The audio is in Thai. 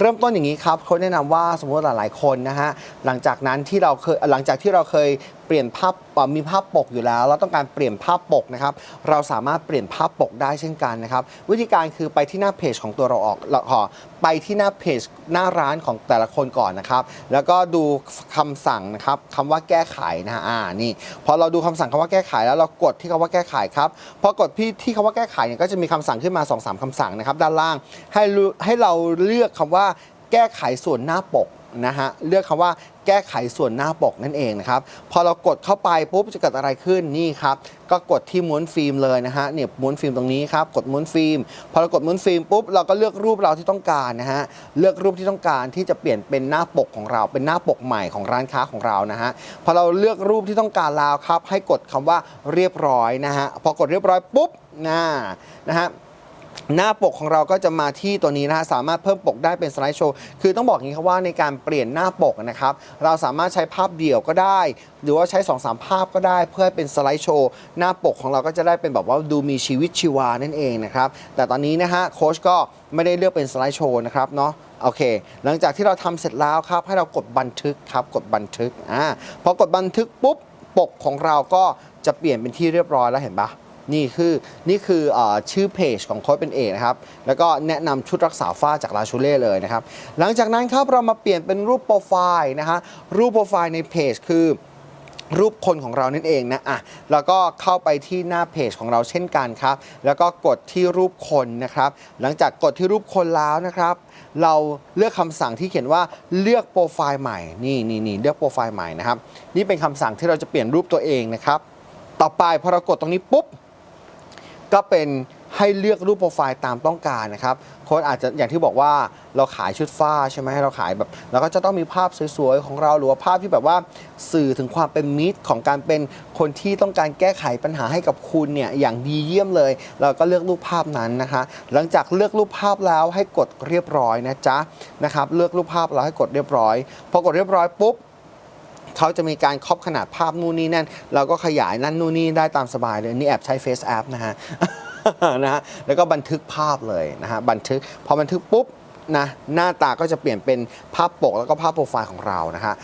เริ่มต้นอย่างนี้ครับเขาแนะนำว่าสมมติหลาย ๆ คนนะฮะหลังจากนั้นที่เราเคยหลังจากที่เราเคย ปลี่ยนภาพมีภาพปกอยู่แล้ว เราต้องการเปลี่ยนภาพปกนะครับ เราสามารถเปลี่ยนภาพปกได้เช่นกันนะครับ วิธีการคือไปที่หน้าเพจของตัวเราออกเราขอไปที่หน้าเพจหน้าร้านของแต่ละคนก่อนนะครับ แล้วก็ดูคำสั่งนะครับคำว่าแก้ไขนะฮะอ่านี่พอเราดูคำสั่งคำว่าแก้ไขแล้วเรากดที่คำว่าแก้ไขครับพอกดที่ที่คำว่าแก้ไขเนี่ยก็จะมีคำสั่งขึ้นมา2อสคำสั่งนะครับด้านล่างให้ให้เราเลือกคำว่าแก้ไขส่วนหน้าปก นะฮะเลือกคำว่าแก้ไขส่วนหน้าปกนั่นเองนะครับพอเรากดเข้าไปปุ๊บจะเกิดอะไรขึ้นนี่ครับก็กดที่ม้วนฟิล์มเลยนะฮะเนี่ยม้วนฟิล์มตรงนี้ครับกดม้วนฟิล์มพอเรากดม้วนฟิล์มปุ๊บเราก็เลือกรูปเราที่ต้องการนะฮะเลือกรูปที่ต้องการที่จะเปลี่ยนเป็นหน้าปกของเรา เป็นหน้าปกใหม่ของร้านค้าของเรานะฮะพอเราเลือกรูปที่ต้องการแล้วครับให้กดคำว่าเรียบร้อยนะฮะพอกดเรียบร้อยปุ๊บนะนะฮะ หน้าปกของเราก็จะมาที่ตัวนี้นะฮะสามารถเพิ่มปกได้เป็นสไลด์โชว์คือต้องบอกอย่างนี้ครับว่าในการเปลี่ยนหน้าปกนะครับเราสามารถใช้ภาพเดี่ยวก็ได้ หรือว่าใช้2อสภาพก็ได้ เพื่อให้เป็นสไลด์โชว์หน้าปกของเราก็จะได้เป็นแบบว่าดูมีชีวิตชีวานั่นเองนะครับแต่ตอนนี้นะฮะโค้ชก็ไม่ได้เลือกเป็นสไลด์โชว์นะครับเนาะโอเค หลังจากที่เราทำเสร็จแล้วครับ ให้เรากดบันทึกครับ กดบันทึกอ่าพอกดบันทึกปุ๊บปกของเราก็จะเปลี่ยนเป็นที่เรียบร้อยแล้วเห็นปะ นี่คือนี่คืออชื่อเพจของโค้ดเป็นเอกนะครับ แล้วก็แนะนำชุดรักษาฝ้าจากลาชูเล่เลยนะครับ หลังจากนั้นครับเรามาเปลี่ยนเป็นรูปโปรไฟล์นะฮะรูปโปรไฟล์ในเพจคือรูปคนของเรานั่นเองนะอะแล้วก็เข้าไปที่หน้าเพจของเราเช่นกันครับ แล้วก็กดที่รูปคนนะครับ หลังจากกดที่รูปคนแล้วนะครับ เราเลือกคำสั่งที่เขียนว่าเลือกโปรไฟล์ใหม่ นี่นี่นี่เลือกโปรไฟล์ใหม่นะครับ นี่เป็นคำสั่งที่เราจะเปลี่ยนรูปตัวเองนะครับ ต่อไปพอเรากดตรงนี้ปุ๊บ ก็เป็นให้เลือกรูปโปรไฟล์ตามต้องการนะครับโค้ดอาจจะอย่างที่บอกว่าเราขายชุดฝ้าใช่ไหมเราขายแบบเราก็จะต้องมีภาพสวยๆของเราหรือว่าภาพที่แบบว่าสื่อถึงความเป็นมิตรของการเป็นคนที่ต้องการแก้ไขปัญหาให้กับคุณเนี่ยอย่างดีเยี่ยมเลย เราก็เลือกรูปภาพนั้นนะคะ หลังจากเลือกรูปภาพแล้วให้กดเรียบร้อยนะจ๊ะนะครับเลือกรูปภาพแล้วให้กดเรียบร้อยพอกดเรียบร้อยปุ๊บ เขาจะมีการครอบขนาดภาพนู่นนี่นั่น เราก็ขยายนั่นนู่นนี่ได้ตามสบายเลย นี่แอบใช้ Face App นะฮะนะฮะแล้วก็บันทึกภาพเลยนะฮะบันทึกพอบันทึกปุ๊บนะหน้าตาก็จะเปลี่ยนเป็นภาพปกแล้วก็ภาพโปรไฟล์ของเรานะฮะ